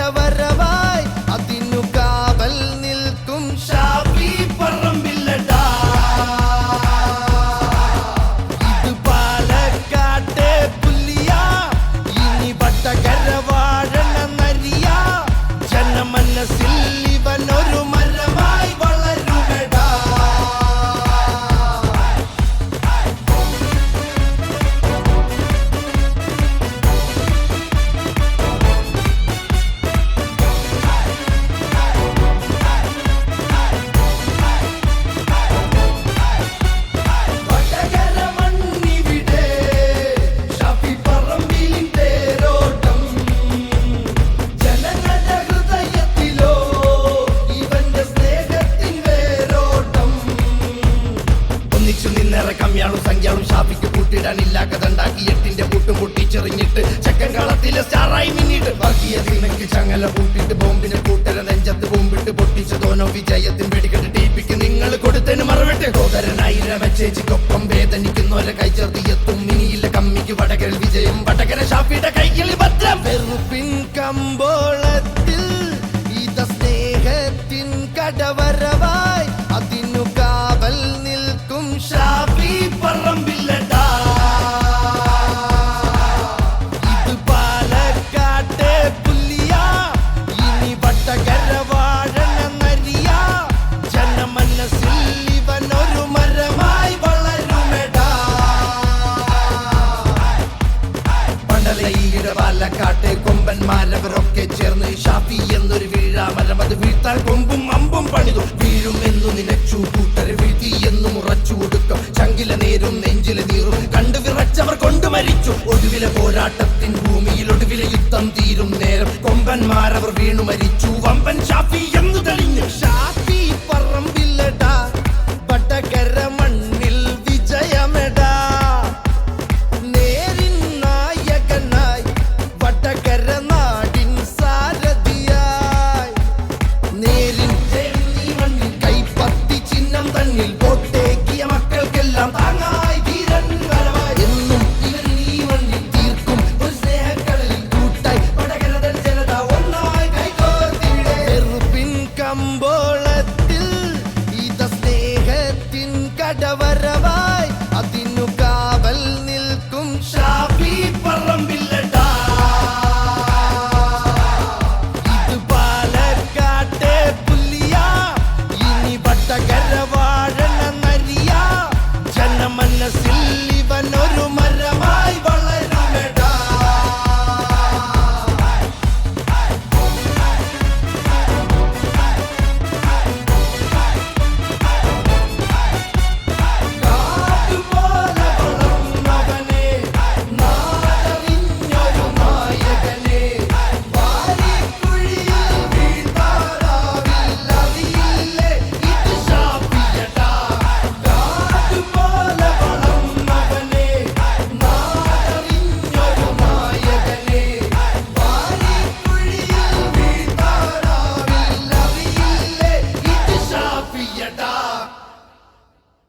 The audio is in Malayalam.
ஆட അയാളും ഷാഫിക്ക് കൂട്ടിടാനില്ല. കഥണ്ടാക്കി എട്ടിന്റെ കൂട്ടും പൊട്ടിച്ചെറിഞ്ഞിട്ട് ചെക്കൻ കളത്തിലെ സ്റ്റാറായി മിന്നിട്ട് ബാക്കിയ സിനിമയ്ക്ക് ചങ്ങല കൂട്ടിട്ട് ബോംബിനെ കൂട്ടര നെഞ്ചത്ത് ബോംബിട്ട് പൊട്ടിച്ച് തോനോ വിജയത്തിൻ വെടികെട്ട് ടീപ്പിക്ക് നിങ്ങൾ കൊടുത്തതിന് മറുപടി സോദരനായി രമച്ചേച്ചിക്കൊപ്പം വേദനിക്കുന്നവരെ കൈ എത്തും. ഇനിയില്ല കമ്മിക്ക് വടകരൽ വിജയം. വടകര ഷാഫിയുടെ കൈകളിൽ ഭദ്രം വെറുപ്പിൻ കമ്പോളത്തിൽ പാലക്കാട്ടെ കൊമ്പന്മാരവരൊക്കെ ചേർന്ന് ഷാഫി എന്നൊരു വീഴാമരം അത് വീഴ്ത്താൻ കൊമ്പും അമ്പും പണിതു. വീഴും എന്നു നിലച്ചു കൂട്ടരെ വീഴ്ത്തി എന്നും ഉറച്ചു കൊടുക്കും ചങ്കില നേരും നെഞ്ചില നീറും കണ്ടു വിറച്ചവർ കൊണ്ടു മരിച്ചു. ഒടുവിലെ പോരാട്ടത്തിൻ ഭൂമിയിൽ ഒടുവിലെ യുദ്ധം തീരും നേരം കൊമ്പന്മാരവർ വീണു മരിച്ചു. വമ്പൻ ഷാഫി എന്ന് തെളിഞ്ഞ്